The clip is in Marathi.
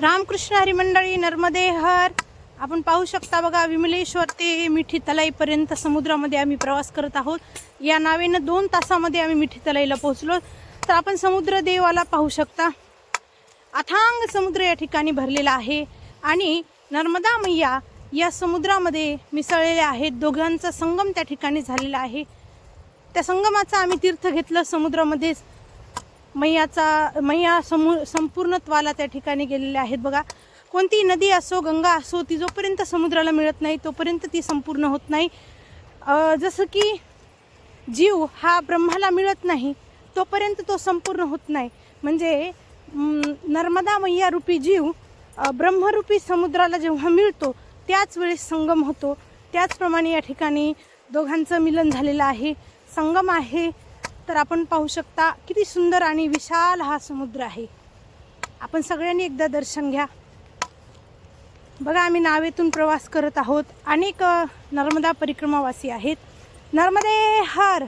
रामकृष्ण हरी मंडळी नर्मदे हर. आपण पाहू शकता बघा विमलेश्वर ते मिठी तलाईपर्यंत समुद्रामध्ये आम्ही प्रवास करत आहोत. या नावेनं दोन तासामध्ये आम्ही मिठी तलाईला पोहोचलो. तर आपण समुद्र देवाला पाहू शकता. अथांग समुद्र या ठिकाणी भरलेला आहे. आणि नर्मदा मैया या समुद्रामध्ये मिसळलेल्या आहेत. दोघांचा संगम त्या ठिकाणी झालेला आहे. त्या संगमाचा आम्ही तीर्थ घेतलं समुद्रामध्येच. मैयाचा मैया समू संपूर्णत्वाला त्या ठिकाणी गेलेल्या आहेत. बघा कोणती नदी असो गंगा असो ती जोपर्यंत समुद्राला मिळत नाही तोपर्यंत ती संपूर्ण होत नाही. जसं की जीव हा ब्रह्माला मिळत नाही तोपर्यंत तो संपूर्ण होत नाही. म्हणजे नर्मदा मैया रूपी जीव ब्रह्मरूपी समुद्राला जेव्हा मिळतो त्याच वेळेस संगम होतो. त्याचप्रमाणे या ठिकाणी दोघांचं मिलन झालेलं आहे. संगम आहे तर आपण पाहू शकता किती सुंदर आणि विशाल हा समुद्र आहे. आपण सगळ्यांनी एकदा दर्शन घ्या. बघा आम्ही नावेतून प्रवास करत आहोत. अनेक नर्मदा परिक्रमावासी आहेत. नर्मदे हर!